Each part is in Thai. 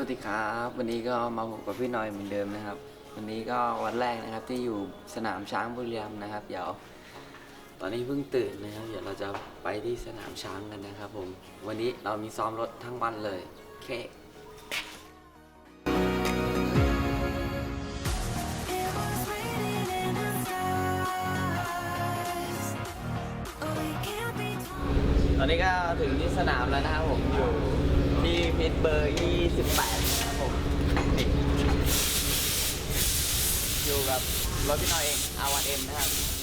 วัสดีครับ วันนี้ก็มาพบกับพี่น้อยเหมือนเดิมนะครับ วันนี้ก็วันแรกนะครับที่อยู่สนามช้างบุรีรัมย์นะครับ เดี๋ยว ตอนนี้เพิ่งตื่นนะครับ เดี๋ยวเราจะไปที่สนามช้างกันนะครับ ผม วันนี้เรามีซ้อมรถทั้งวันเลยเค okay. ตอนนี้ก็ถึงที่สนามแล้วนะครับผมอยู่ เบอร์ 28นะครับผมนี่อยู่กับรถพี่น้อยเอง R1M นะครับ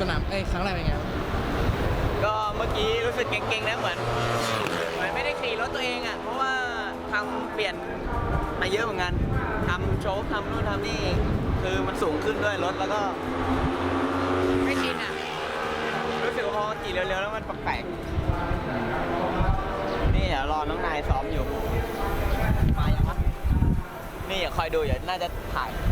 สนามเอ้ยครั้งแรกเป็นไงครับก็เมื่อกี้รู้สึกเก่งๆนะเหมือนเหมือนไม่ได้ขี่รถตัวเองอะเพราะว่าทำเปลี่ยนมาเยอะเหมือนกันทำโชว์ทำนู่นทำนี่ คือมันสูงขึ้นด้วยรถแล้วก็ ไม่ชินอะ รู้สึกว่าพอขี่เร็วๆแล้วมันแปลกๆนี่เดี๋ยวรอน้องนายซ้อมอยู่มาอย่างวะนี่อย่าคอยดูเดี๋ยวน่าจะถ่ายถ่าย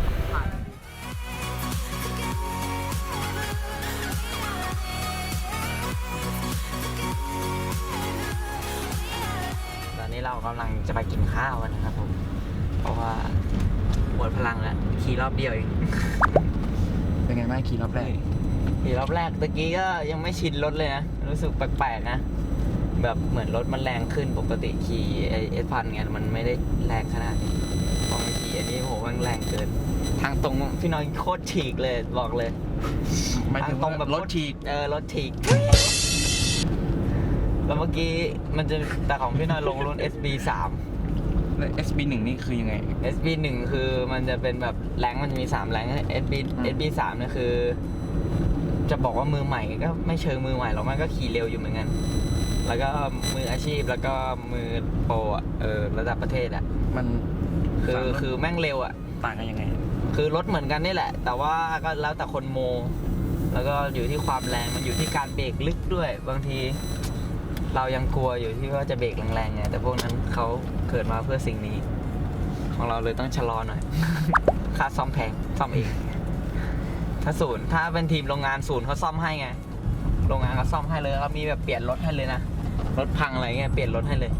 เรากำลังจะไปกินข้าวกันนะครับผม เพราะว่าหมดพลังแล้วขี่รอบเดียวเองเป็นไงบ้างขี่รอบแรกขี่รอบแรกตะกี้ก็ยังไม่ชินรถเลยนะรู้สึกแปลกๆนะแบบเหมือนรถมันแรงขึ้นปกติขี่ไอเอสพันไงมันไม่ได้แรงขนาดนี้พอมาขี่อันนี้โหมันแรงเกิน ทางตรงพี่น้อยโคตรฉีกเลยบอกเลยหมายถึงว่าทแบบรถฉีก เออรถฉีก แล้วเมื่อกี้มันจะแต่ของพี่น้อยลงรุ่น SB 3แล้ว SB หนึ่งนี่คือยังไง SB 1คือมันจะเป็นแบบแรงค์มันจะมี3แรง SB อืม SB 3เนี่ยคือ จะบอกว่ามือใหม่ก็ไม่เชิงมือใหม่หรอกมันก็ขี่เร็วอยู่เหมือนกัน แล้วก็มืออาชีพแล้วก็มือโปรอะเออระดับประเทศอะ มันคือสามรถคือแม่งเร็วอะ ต่างกันยังไง คือรถเหมือนกันนี่แหละ แต่ว่าก็แล้วแต่คนโม แล้วก็อยู่ที่ความแรงมันอยู่ที่การเบรกลึกด้วย บางที เรายังกลัวอยู่ที่ว่าจะเบรกแรงๆไงแต่พวกนั้นเขาเกิดมาเพื่อสิ่งนี้ ของเราเลยต้องชะลอหน่อย ค่าซ่อมแพงซ่อมเอง ถ้าศูนย์ถ้าเป็นทีมโรงงานศูนย์เขาซ่อมให้ไง โรงงานเขาซ่อมให้เลยเขามีแบบเปลี่ยนรถให้เลยนะ รถพังอะไรเงี้ยเปลี่ยนรถให้เลย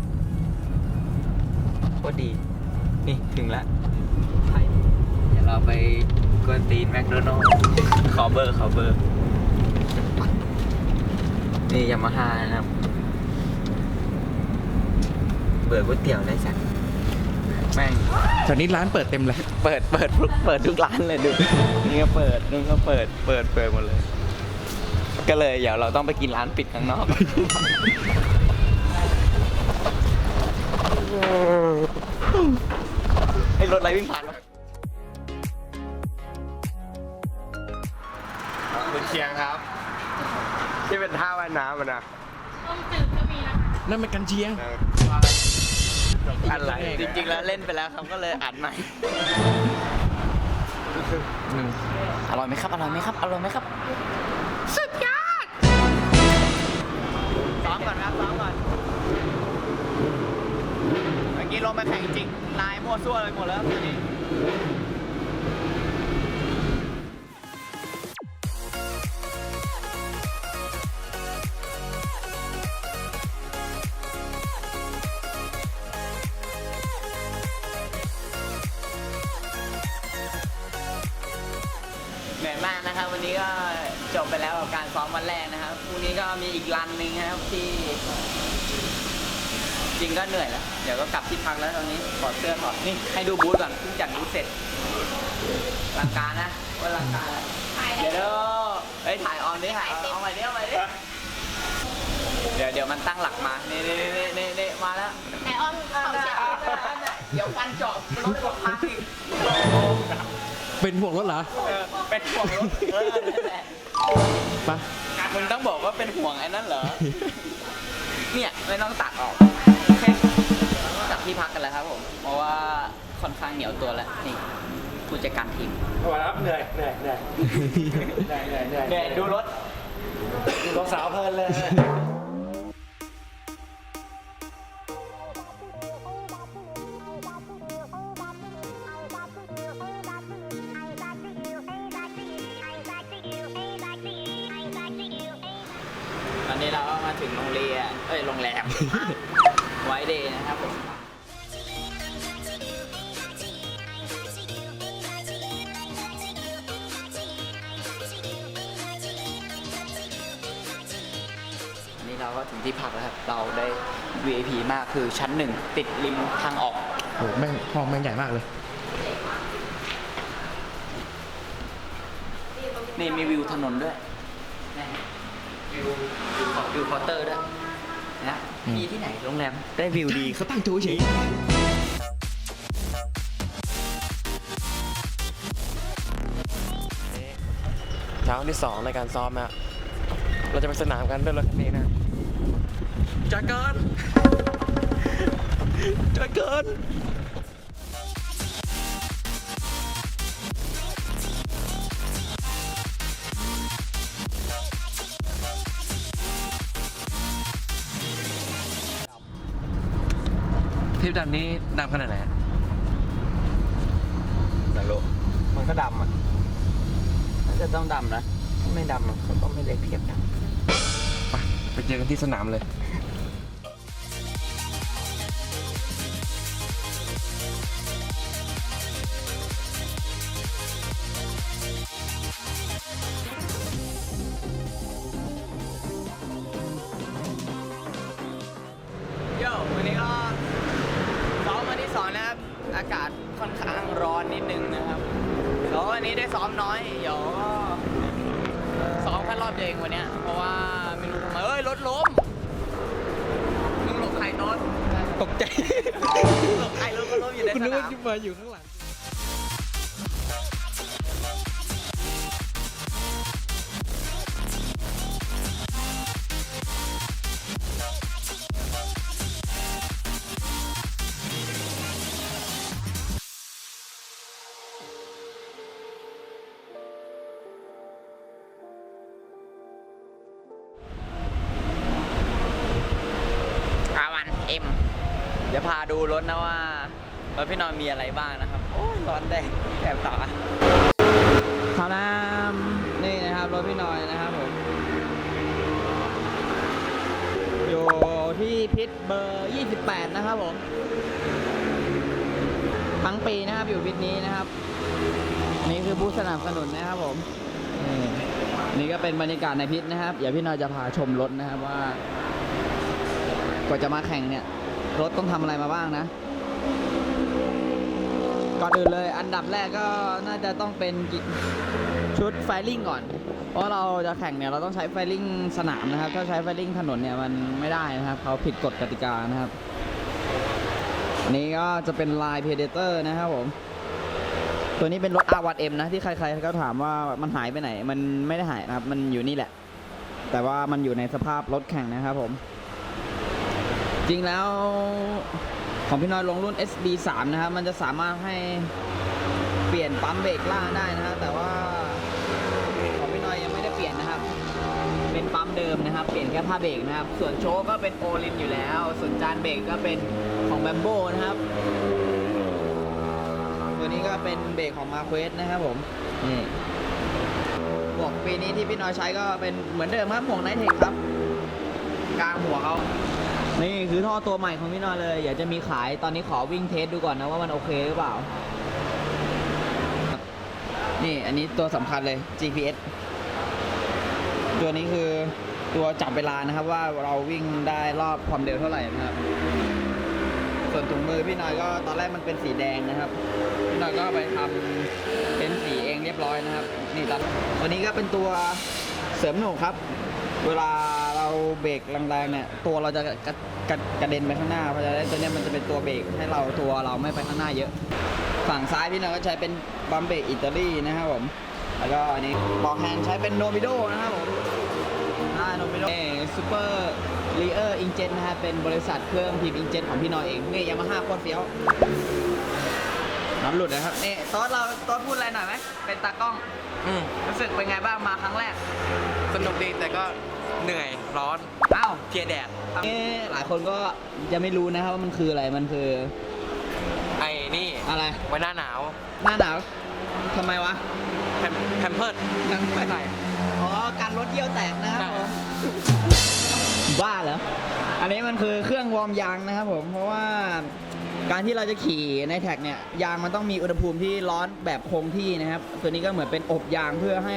โคตรดี นี่ถึงแล้วเดี๋ยวเราไปกวนตีนแมคโดนัลขอเบอร์ขอเบอร์ นี่ยามาฮ่านะครับ เบอร์ก๋วยเตี๋ยวได้สักแม่งตอนนี้ร้านเปิดเต็มเลยเปิดเปิดทุกเปิดทุกร้านเลยดูนี่ก็เปิดนู่นก็เปิดเปิดเปิดหมดเลย ก็เลยเดี๋ยวเราต้องไปกินร้านปิดข้างนอกไอ้รถอะไรวิ่งผ่านวะคุณเชียงครับ ที่เป็นท่าว่ายน้ำมันนะต้มจืดนั่นมันกันเชียงอะไรจริงๆแล้วเล่นไปแล้วครับก็เลยอัดใหม่อร่อยไหมครับ อร่อยไหมครับ อร่อยไหมครับ สุดยอดซ้อมก่อนครับซ้อมก่อน เมื่อกี้ลงไปแข่งจริงลายมั่วซั่วเลยหมดแล้วทีนี้เนแรกนะครับพรุ่งนี้ก็มีอีกรันหนึ่งนะครับที่ จริงก็เหนื่อยแล้ว เดี๋ยวก็กลับที่พักแล้วตอนนี้ถอดเสื้อถอดนี่ให้ดูบูธก่อนเพิ่งจัดบูธเสร็จลังการนะว่าลังการแล้วเดี๋ยวเด้อเฮ้ยถ่ายออนดิถ่ายออนเอาใหม่ดิเอาใหม่ดิเดี๋ยวเดี๋ยวมันตั้งหลักมานี่นี่นี่นี่นี่มาแล้วไหนอ้อมเขาเสียงเดี๋ยวฟันเจาะรถกดพังอีกเป็นห่วงรถเหรอเออเป็นห่วงรถเออนั่นแหละไป มึงต้องบอกว่าเป็นห่วงไอ้นั่นเหรอ เนี่ยไม่ต้องตัดออกกลับที่พักกันแล้วครับผม เพราะว่าค่อนข้างเหนียวตัวแล้วนี่ผู้จัดการทีมเอาละครับเหนื่อยเหนื่อยเหนื่อยเหนื่อยเหนื่อยเหนื่อยเนี่ยดูรถรองสาวเพลินเลย VIP มากคือชั้นหนึ่งติดริมทางออก โอ้แม่งห้องแม่งใหญ่มากเลย นี่มีวิวถนนด้วยนะวิววิวของวิวเคาน์เตอร์ด้วยนะอืม มีที่ไหนโรงแรมได้วิวดี เขาตั้งโชว์เฉยเช้าที่สองในการซ้อมนะเราจะไปสนามกันด้วยรถคันนี้นะ จากเกินจากเกินทริปดำนี้ดำขนาดไหนไม่รู้มันก็ดำอะน่าจะต้องดำนะ ไม่ดำอะเขาก็ไม่ได้เทียบดำไปไปเจอกันที่สนามเลยากาศค่อนข้างร้อนนิดนึงนะครับแล้ววันนี้ได้ซ้อมน้อย เดี๋ยวก็ซ้อมแค่รอบเดียวเองวันเนี้ยเพราะว่าไม่รู้ทำไมเอ้ยรถล้มมึงหลบใครโน้ตตกใจหลบใครรถก็ล้มอยู่ในคุณสนึกนาว่ามจะมาอยู่ข้างหลัง เดี๋ยวพาดูรถนะว่ารถพี่นอนมีอะไรบ้างนะครับ โอ้ยร้อนแดงแอบตาข้าวน้ำนี่นะครับรถพี่นอยนะครับผมอยู่ที่พิษเบอร์ 28 นะครับผมทั้งปีนะครับอยู่พิษนี้นะครับ นี่คือผู้สนับสนุนนะครับผมนี่นี่ก็เป็นบรรยากาศในพิษนะครับ เดี๋ยวพี่นอยจะพาชมรถนะครับว่ากว่าจะมาแข่งเนี่ย รถต้องทำอะไรมาบ้างนะ ก่อนอื่นเลย อันดับแรกก็น่าจะต้องเป็นชุดไฟลิ่งก่อน เพราะเราจะแข่งเนี่ยเราต้องใช้ไฟลิ่งสนามนะครับ ถ้าใช้ไฟลิ่งถนนเนี่ยมันไม่ได้นะครับ เขาผิดกฎกติกานะครับ อันนี้ก็จะเป็นลาย Predator นะครับผม ตัวนี้เป็นรถ R1M นะที่ใครๆก็ถามว่ามันหายไปไหน มันไม่ได้หายนะครับ มันอยู่นี่แหละ แต่ว่ามันอยู่ในสภาพรถแข่งนะครับผม จริงแล้วของพี่น้อยลงรุ่น SB 3 นะครับ มันจะสามารถให้เปลี่ยนปั๊มเบรกล่างได้นะฮะแต่ว่าของพี่น้อยยังไม่ได้เปลี่ยนนะครับ เป็นปั๊มเดิมนะครับ เปลี่ยนแค่ผ้าเบรกนะครับ ส่วนโชคก็เป็นโอลินอยู่แล้ว ส่วนจานเบรกก็เป็นของแบมโบนะครับ ตัวนี้ก็เป็นเบรกของมาเควสนะครับผมนี่หมวกปีนี้ที่พี่น้อยใช้ก็เป็นเหมือนเดิมครับหมวกไนเทคครับ กลางหัวเขา นี่คือท่อตัวใหม่ของพี่น้อยเลยอยากจะมีขายตอนนี้ขอวิ่งเทสดูก่อนนะว่ามันโอเคหรือเปล่า นี่อันนี้ตัวสำคัญเลย GPS ตัวนี้คือตัวจับเวลานะครับว่าเราวิ่งได้รอบความเร็วเท่าไหร่นะครับ ส่วนถุงมือพี่น้อยก็ตอนแรกมันเป็นสีแดงนะครับ พี่น้อยก็ไปทำเป็นสีเองเรียบร้อยนะครับ นี่ตอนวันนี้ก็เป็นตัวเสริมหนูครับ เวลา เราเบรกแรงๆเนี่ยตัวเราจะกระกระกระเด็นไปข้างหน้าเพราะฉะนั้นตัวเนี้ยมันจะเป็นตัวเบรกให้เราตัวเราไม่ไปข้างหน้าเยอะ ฝั่งซ้ายพี่น้อยก็ใช้เป็นบัมเบรกอิตาลีนะครับผมแล้วก็อันนี้บอกแฮนด์ใช้เป็นโนบิโดนะครับผมอ่าโนบิโดซูเปอร์ลีเออร์อิงเจนนะฮะเป็นบริษัทเครื่องพิมพ์อิงเจนของพี่น้อยเองนี่ยามาฮ่าโคตรเฟี้ยวน็อตหลุดนะครับนี่โต๊ดเราโต๊ดพูดอะไรหน่อยไหมเป็นตากล้อง อืมรู้สึกเป็นไงบ้างมาครั้งแรก สนุกดีแต่ก็ เหนื่อยร้อนอ้าวเพลียแดดนี่หลายคนก็ยังไม่รู้นะครับว่ามันคืออะไรมันคือไอ้นี่อะไรไว้หน้าหนาวหน้าหนาวทำไมวะแพมแพมเพิร์ดยังไม่ใส่อ๋อการรถเยี่ยวแตกนะครับใช่ผมบ้าเหรออันนี้มันคือเครื่องวอร์มยางนะครับผมเพราะว่าการที่เราจะขี่ในแท็กเนี่ยยางมันต้องมีอุณหภูมิที่ร้อนแบบคงที่นะครับ ตัวนี้ก็เหมือนเป็นอบยางเพื่อให้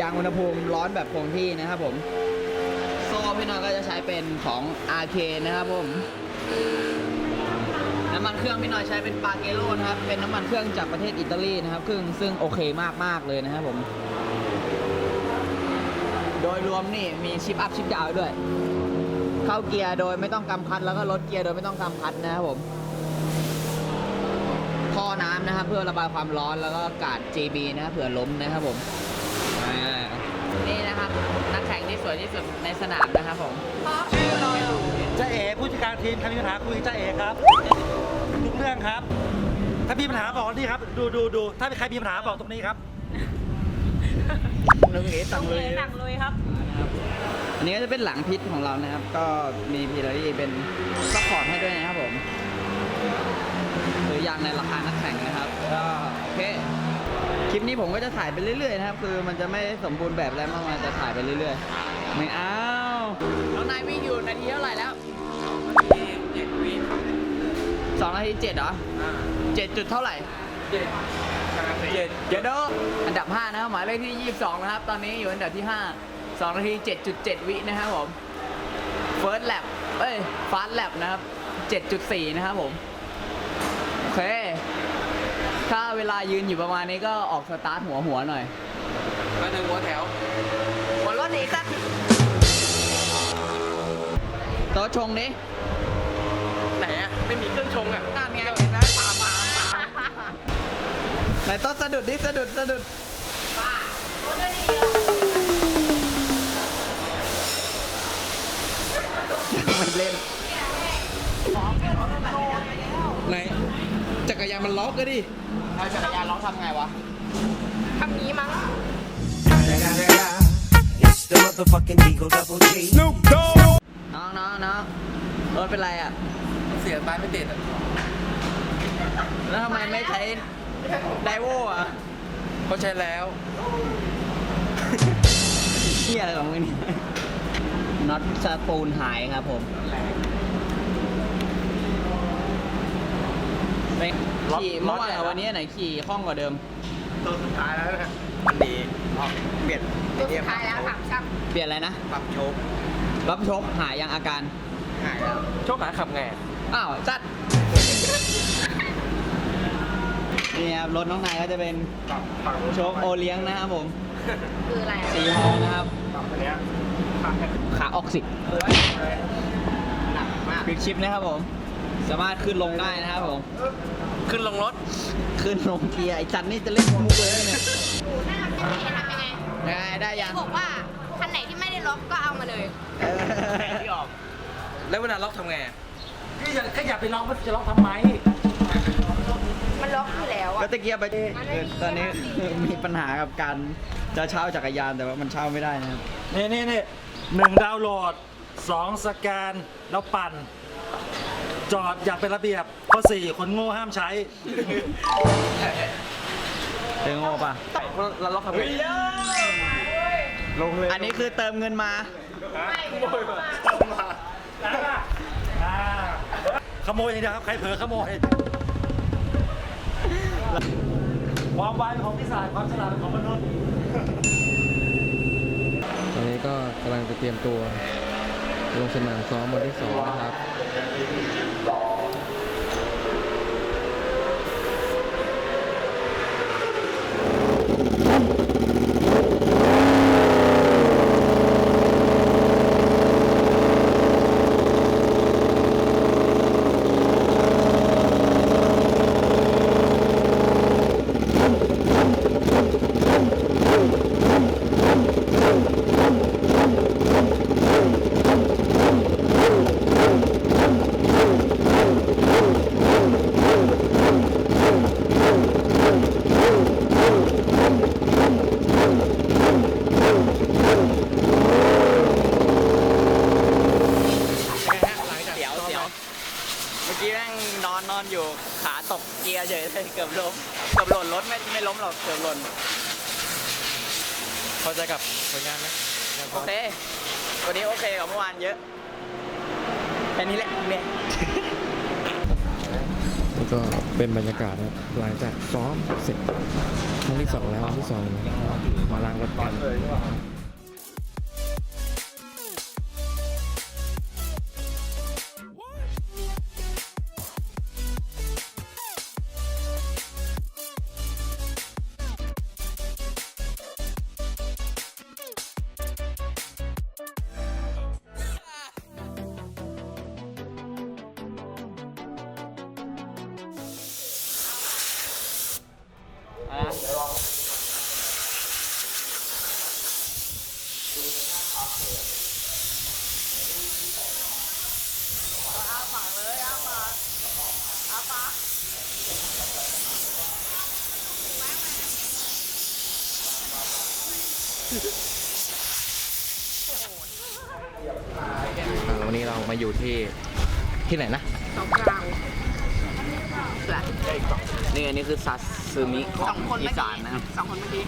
ยางอุณหภูมิร้อนแบบคงที่นะครับผม พี่น้องก็จะใช้เป็นของ RK นะครับผมน้ำมันเครื่องพี่น้อยใช้เป็นปาเกโ o นะครับ เป็นน้ำมันเครื่องจากประเทศอิตาลีนะครับซึ่งซึ่งโอเคมากๆเลยนะครับผม โดยรวมนี่มีชิปอัพชิปดาวด้วย เข้าเกียร์โดยไม่ต้องกำคัดแล้วก็ลดเกียร์โดยไม่ต้องกำคัดนะครับผมท่อน้ำนะครับเพื่อระบายความร้อนแล้วก็กาด JB นะครับเผื่อล้มนะครับผมนี่นะครับ วยที่สุดในสนามนะครับผมชื่อจ้าเอ๋ผู้จัดการทีมใครมีปัญหาคุยกับจ้าเอ๋ครับทุกเรื่องครับ ถ้ามีปัญหาบอกนี่ครับ ดูดูดูถ้ามีใครมีปัญหาบอกตรงนี้ครับนึงเอ๋ตังเลยหนังเลยครับ อันนี้ก็จะเป็นหลังพิษของเรานะครับ ก็มีพีลารี่เป็นซัพพอร์ตให้ด้วยนะครับผมหรือยางในราคานักแข่งนะครับก็โอเคคลิปนี้ผมก็จะถ่ายไปเรื่อยๆนะครับ คือมันจะไม่สมบูรณ์แบบอะไรมากมายจะถ่ายไปเรื่อยๆ ไม่เอาน้องนายวิ่งอยู่นาทีเท่าไหร่แล้วเจ็ดวิสองนาทีเจ็ดเหรอเจ็ดจุดเท่าไหร่เจ็ดเจ็ดเดี๋ยวเด้ออันดับ 5 นะครับหมายเลขที่ 22 นะครับ ตอนนี้อยู่อันดับที่ 5 2 นาที 7.7 วินะครับผม First lap เอ้ย Fast lap นะครับ 7.4 นะครับผม โอเค ถ้าเวลายืนอยู่ประมาณนี้ก็ออกสตาร์ทหัวหัวๆหน่อย มาถึงหัวแถว โต๊ะชงดิไหนอะไม่มีเครื่องชงอะนั่นไงเห็นไหมปาปาปาไหนโต๊ะสะดุดดิสะดุดสะดุดไม่เล่นไหนจักรยานมันล็อกก็ดิเอาจักรยานร้องทำไงวะทำนี้มั้ง It's the motherfucking Eagle Double G. น้องน้ องน้องรถเป็นไรอะ เสียปลายไม่ติดอะแล้วทำไมไม่ใช้ไดโวอะเขาใช้แล้วเที่ยอะไรของมึงเนี่ยน็อตสปูนหายครับผมไปขี่เมื่อวานกับวันนี้ไหนขี่คล่องกว่าเดิม ตัวสุดท้ายแล้วนะมันดีเปลี่ยนตัวสุดท้ายแล้วถามช่างเปลี่ยนอะไรนะ ปรับโชค รับชกหายยังอาการ หายแล้วโชคหาขับไงอ้าวจัด นี่ครับรถน้องนายก็จะเป็นปรับปรับโชคโอเลี้ยงนะครับผมคืออะไรสีทองนะครับ ปรับอันเนี้ยปรับให้ขาออกสิหนักมากบิ๊กชิปนะครับผม สามารถขึ้นลงได้นะครับผม ขึ้นลงรถ ขึ้นลงเกียร์ไอ้จันนี่จะเล่นมุกเลยนะเนี่ยดูหน้าเป็นยังไงทำยังไงได้ได้ยัง บอกว่าคันไหนที่ไม่ได้ ล็อกก็เอามาเลยเออที่ออก แล้วเวลาล็อกทำไงอะพี่อย่าแค่อย่าไปร้องมันจะร้องทำไม มันล็อกอยู่แล้วก็อะตะเกียบไปคือตอนนี้คือมีปัญหากับการจะเช่าจักรยานแต่ว่ามันเช่าไม่ได้นะครับ นี่นี่นี่หนึ่งดาวน์โหลดสองสแกนแล้วปั่น จอดอย่างเป็นระเบียบข้อสี่คนโง่ห้ามใช้เติมโง่ป่ะเราล็อกทำไง ลงเลยอันนี้คือเติมเงินมาอ่าขโมยอย่างเดียวครับ ใครเผลอขโมย ความไวเป็นของพิศาจความฉลาดเป็นของมนุษย์ ตอนนี้ก็กำลังจะเตรียมตัว ลงสนามซ้อมวันที่สองนะครับ เดี๋ยวเดี๋ยวเมื่อกี้แม่งนอนนอนอยู่ขาตกเกียร์เฉยเลยเกือบล้มเกือบหล่นรถไม่ไม่ล้มหรอกเกือบหล่น พอใจกับผลงานไหม โอเควันนี้โอ เยอะแค่นี้แหละเนี่ยแล้วก็เป็นบรรยากาศนะครับหลังจากซ้อมเสร็จครั้งที่สองแล้ววันที่สองมาล้างรถกันอ่า วันนี้เรามาอยู่ที่ที่ไหนนะสองกลางแหละนี่อันนี้คือซาซึมิขสอองงคนอีเมื่อสากี้นนะครับสองคนเมื่อกี้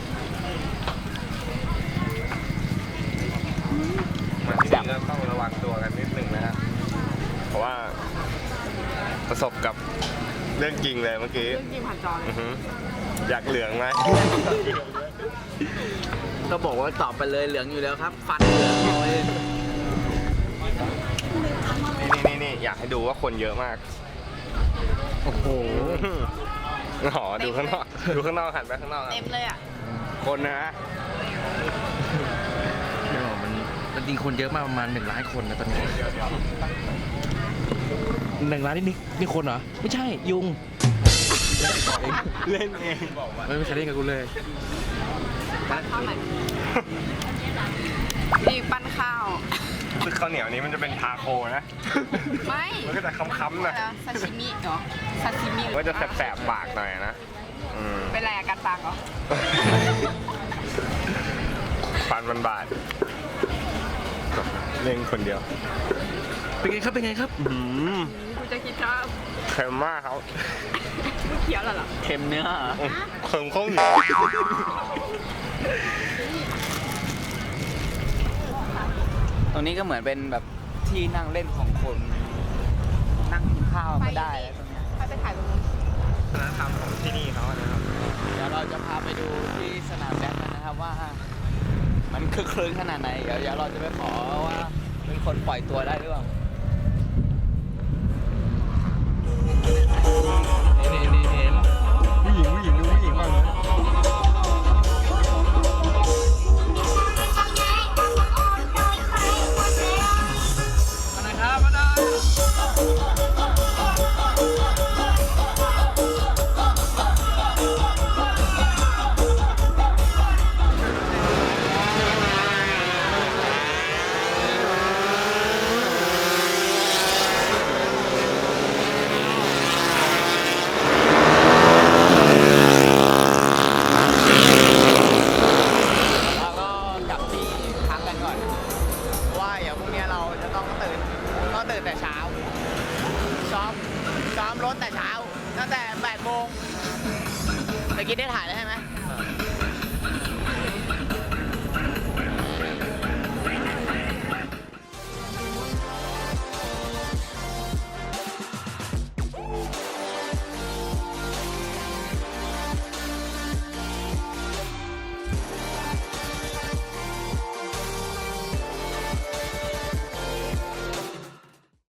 มาที่นี่ก็ต้องระวังตัวกันนิดนึงนะฮะเพราะว่าประสบกับเรื่องจริงเลยเมื่อกี้ เรื่องจริงผ่านจอเลอืยอหืออยากเหลืองไหมก็ บอกว่าตอบไปเลยเหลืองอยู่แล้วครับ ฟันเหลืองเลยนี่นี่นี่อยากให้ดูว่าคนเยอะมาก โอ้โหอ๋อดูข้างนอก ดูข้างนอกหันไปข้างนอกครับเต็มเลยอะ คนนะฮะไม่บอกมันมันจริงคนเยอะมากประมาณหนึ่งล้านคนนะตอนนี้หนึ่งล้านนี่นี่นี่คนเหรอ ไม่ใช่ยุง เล่นเองบอกว่าไม่ไม่ใช่เล่นกับกูเลย ปั้นข้าวไหนนี่ปั้นข้าว คือข้าวเหนียวนี้มันจะเป็นทาโคนะ ไม่มันก็จะค้ำๆหน่อยซาชิมิเหรอซาชิมิมันก็จะแสบๆปากหน่อยนะอืมเป็นไรอาการปากเหรอฟันมันบาดเล่งคนเดียว เป็นไงครับ เป็นไงครับอืมกูจะคิดว่าเค็มมากครับไม่เคี้ยวแล้วเหรอเค็มเนื้ออืมเค็มข้าวเหนียว ตรงนี้ก็เหมือนเป็นแบบที่นั่งเล่นของคน นั่งกินข้าวก็ได้แล้วตรงเนี้ยไปไปถ่ายตรงนู้นวัฒนธรรมของที่นี่เขานะครับเดี๋ยวเราจะพาไปดูที่สนามแบดกันนะครับว่า มันคึกครื้นขนาดไหน เดี๋ยวเดี๋ยวเราจะไปขอว่าเป็นคนปล่อยตัวได้หรือเปล่านี่นี่นี่